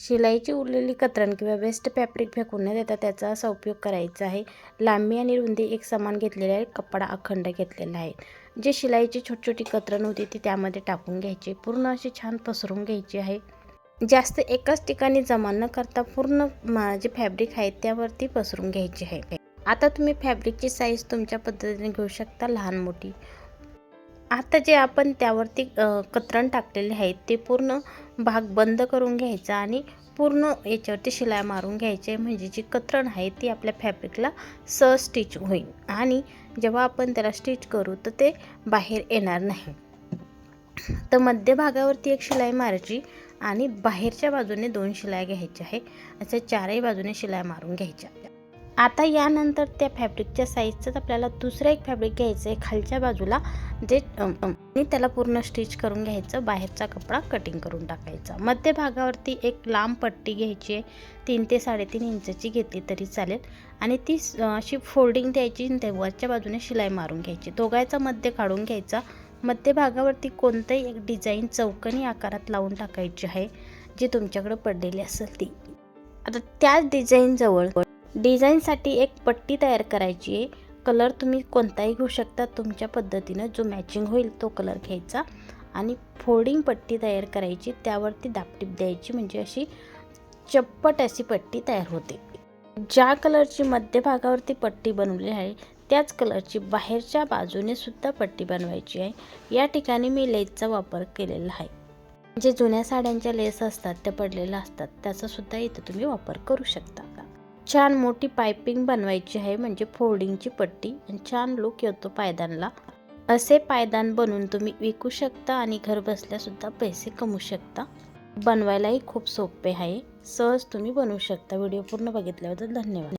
शिलाईची उरलेली कतरण किंवा waste fabric फेकून न देता त्याचा असा उपयोग करायचा आहे. लांबी आणि रुंदी एक समान घेतलेली आहे कपडा अखंड घेतलेला आहे. जे शिलाईची छोटी छोटी कतरण होती ती त्यामध्ये टाकून घ्यायची. पूर्ण अशी छान पसरून घ्यायची आहे. जास्त एकाच ठिकाणी जमा न करता पूर्ण जे फॅब्रिक आहे त्यावरती पसरून घ्यायची आहे. आता तुम्ही फॅब्रिकची साईज तुमच्या पद्धतीने घेऊ शकता. लहान मोठी. आता जे आपण त्यावरती कतरण टाकलेले आहेत ते पूर्ण भाग बंद करून घ्यायचा आणि पूर्ण याच्यावरती शिलाई मारून घ्यायची. आहे म्हणजे जी कतरण आहे ती आपल्या फॅब्रिकला सह स्टिच होईल. आणि जेव्हा आपण त्याला स्टिच करू तर ते बाहेर येणार नाही. तर मध्यभागावरती एक शिलाई मारायची आणि बाहेरच्या बाजूने दोन शिलाई घ्यायच्या आहे असं चारही बाजूने शिलाई मारून घ्यायच्या. आता यानंतर त्या फॅब्रिकच्या साईजचंच आपल्याला दुसरं एक फॅब्रिक घ्यायचं आहे खालच्या बाजूला जे आणि त्याला पूर्ण स्टिच करून घ्यायचं बाहेरचा कपडा कटिंग करून टाकायचा. मध्यभागावरती एक लांब पट्टी घ्यायची आहे तीन ते साडेतीन इंचची घेतली तरी चालेल. आणि ती अशी फोल्डिंग द्यायची आणि ते वरच्या बाजूने शिलाई मारून घ्यायची. दोघायचा मध्य काढून घ्यायचा. मध्यभागावरती कोणतंही एक डिझाईन चौकनी आकारात लावून टाकायची आहे जी तुमच्याकडे पडलेली असेल ती. आता त्याच डिझाईनजवळ डिझाईनसाठी एक पट्टी तयार करायची आहे. कलर तुम्ही कोणताही घेऊ शकता तुमच्या पद्धतीनं जो मॅचिंग होईल तो कलर घ्यायचा. आणि फोल्डिंग पट्टी तयार करायची त्यावरती दापटीप द्यायची म्हणजे अशी चप्पट अशी पट्टी तयार होते. ज्या कलरची मध्यभागावरती पट्टी बनवली आहे त्याच कलरची बाहेरच्या बाजूने सुद्धा पट्टी बनवायची आहे. या ठिकाणी मी लेसचा वापर केलेला आहे. जे जुन्या साड्यांच्या लेस असतात त्या पडलेल्या असतात त्याचासुद्धा इथं तुम्ही वापर करू शकता. छान मोठी पायपिंग बनवायची आहे म्हणजे फोल्डिंगची पट्टी. आणि छान लुक येतो पायदानला. असे पायदान बनवून तुम्ही विकू शकता आणि घर बसल्यासुद्धा पैसे कमवू शकता. बनवायलाही खूप सोपे आहे. सहज तुम्ही बनवू शकता. व्हिडिओ पूर्ण बघितल्याबद्दल धन्यवाद.